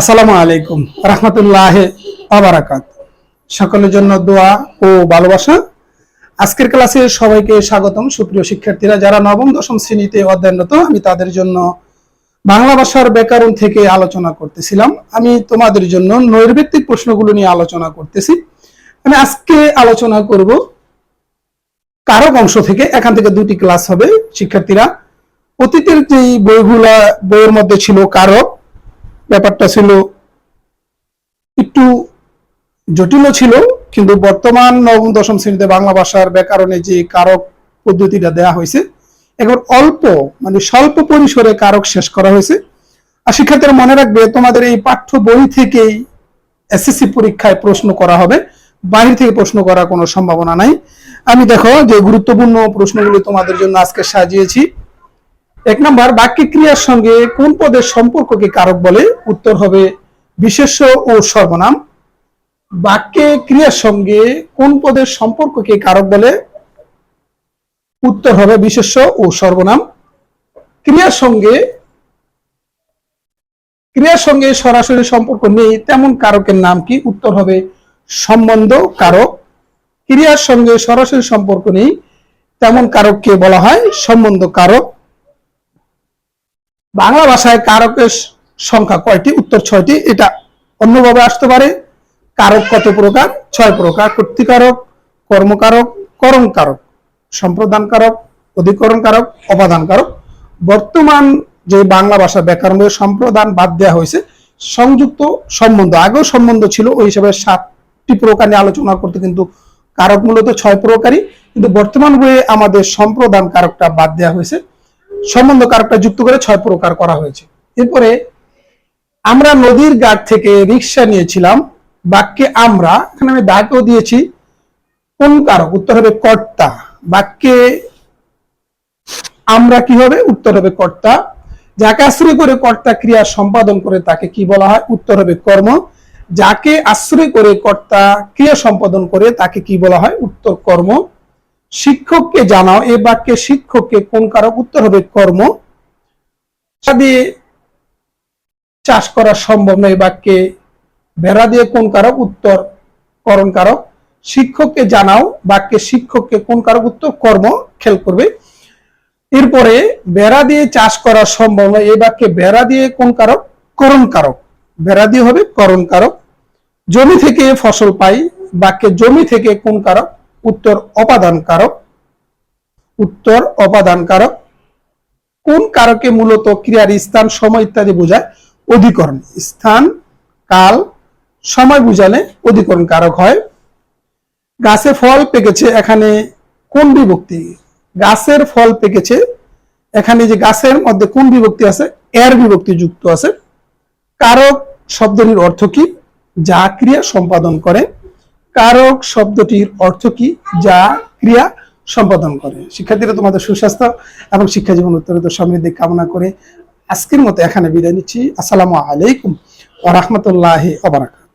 আসসালামু আলাইকুম রহমতুল্লাহ আবারাকাত সকলের জন্য দোয়া ও ভালোবাসা। আজকের ক্লাসে সবাইকে স্বাগতম। সুপ্রিয় শিক্ষার্থীরা, যারা নবম, দশম শ্রেণীতে অধ্যয়নরত, আমি তাদের জন্য বাংলা ভাষার ব্যাকরণ থেকে আলোচনা করতেছিলাম। আমি তোমাদের জন্য নৈর্ভিত্তিক প্রশ্নগুলো নিয়ে আলোচনা করতেছি। আমি আজকে আলোচনা করব কারক অংশ থেকে। এখান থেকে দুটি ক্লাস হবে। শিক্ষার্থীরা, অতীতের যে বইগুলা, বইয়ের মধ্যে ছিল কারক ব্যাপারটা ছিল একটু জটিল ছিল, কিন্তু বর্তমান নবম, দশম শ্রেণীতে বাংলা ভাষার ব্যাকরণে যে কারক পদ্ধতিটা দেয়া হয়েছে, এখন অল্প মানে স্বল্প পরিসরে কারক শেষ করা হয়েছে। আর শিক্ষার্থীরা মনে রাখবে, তোমাদের এই পাঠ্য বই থেকেই এসএসসি পরীক্ষায় প্রশ্ন করা হবে, বাহির থেকে প্রশ্ন করার কোনো সম্ভাবনা নাই। আমি দেখো যে গুরুত্বপূর্ণ প্রশ্নগুলো তোমাদের জন্য আজকে সাজিয়েছি। এক নম্বর, বাক্যে ক্রিয়ার সঙ্গে কোন পদের সম্পর্ককে কারক বলে? উত্তর হবে বিশেষ্য ও সর্বনাম। বাক্যে ক্রিয়ার সঙ্গে কোন পদের সম্পর্ককে কারক বলে? উত্তর হবে বিশেষ্য ও সর্বনাম। ক্রিয়ার সঙ্গে ক্রিয়ার সঙ্গে সরাসরি সম্পর্ক নেই, তেমন কারকের নাম কি? উত্তর হবে সম্বন্ধ কারক। ক্রিয়ার সঙ্গে সরাসরি সম্পর্ক নেই, তেমন কারককে বলা হয় সম্বন্ধ কারক। বাংলা ভাষায় কারকের সংখ্যা কয়টি? উত্তর ছয়টি। এটা অন্যভাবে আসতে পারে। কারক কত প্রকার? ছয় প্রকার। কর্তৃকারক, কর্মকারক করণ কারক সম্প্রদান কারক অধিকরণ কারক অপাদান কারক বর্তমান যে বাংলা ভাষা ব্যাকরণ সম্প্রদান বাদ দেওয়া হয়েছে। সংযুক্ত সম্বন্ধ। আগেও সম্বন্ধ ছিল, ওই হিসাবে সাতটি প্রকার নিয়ে আলোচনা করতে কিন্তু কারক মূলত ছয় প্রকারই। কিন্তু বর্তমান বইয়ে আমাদের সম্প্রদান কারকটা বাদ দেওয়া হয়েছে। সম্বন্ধ কারকটা যুক্ত করে ছয় প্রকার করা হয়েছে। এরপরে আমরা নদীর ঘাট থেকে রিক্সা নিয়েছিলাম, বাক্যে আমরা, এখানে আমি দাগও দিয়েছি, কোন কারক? উত্তর হবে কর্তা। বাক্যে আমরা কি হবে? উত্তর হবে কর্তা। যাকে আশ্রয় করে কর্তা ক্রিয়া সম্পাদন করে, তাকে কি বলা হয়? উত্তর হবে কর্ম। যাকে আশ্রয় করে কর্তা ক্রিয়া সম্পাদন করে, তাকে কি বলা হয়? উত্তর কর্ম। শিক্ষককে জানাও এই বাক্যে শিক্ষককে কোন কারক উত্তর হবে? কর্ম। দিয়ে চাষ করা সম্ভব নয় বাক্যে বেড়া দিয়ে কোন কারক উত্তর? করণ কারক। শিক্ষককে জানাও, বাক্যে শিক্ষককে কোন কারক উত্তর? কর্ম। খেল করবে। এরপরে বেড়া দিয়ে চাষ করা সম্ভব নয় এই বাক্যে বেড়া দিয়ে কোন কারক? করণ কারক। বেড়া দিয়ে হবে করণ কারক। জমি থেকে ফসল পাই, বাক্যে জমি থেকে কোন কারক? উত্তর অপাদান কারক উত্তর অপাদান কারক কোন কারকে মূলত ক্রিয়ার স্থান, সময় ইত্যাদি বোঝায়? অধিকরণ। স্থান, কাল, সময় বুঝালে অধিকরণ কারক হয়। গাছে ফল পেকেছে, এখানে কোন বিভক্তি? গাছের ফল পেকেছে, এখানে যে গাছের মধ্যে কোন বিভক্তি আছে? এর বিভক্তি যুক্ত আছে। কারক শব্দটির অর্থ কি? যা ক্রিয়া সম্পাদন করে। কারক শব্দটির অর্থ কি? যা ক্রিয়া সম্পাদন করে। শিক্ষার্থীরা, তোমাদের সুস্বাস্থ্য এবং শিক্ষা জীবন উত্তরোত্তর সমৃদ্ধি কামনা করে আজকের মতো এখানে বিদায় নিচ্ছি। আসসালামু আলাইকুম রাহমাতুল্লাহি ওয়া বারাকাতুহু।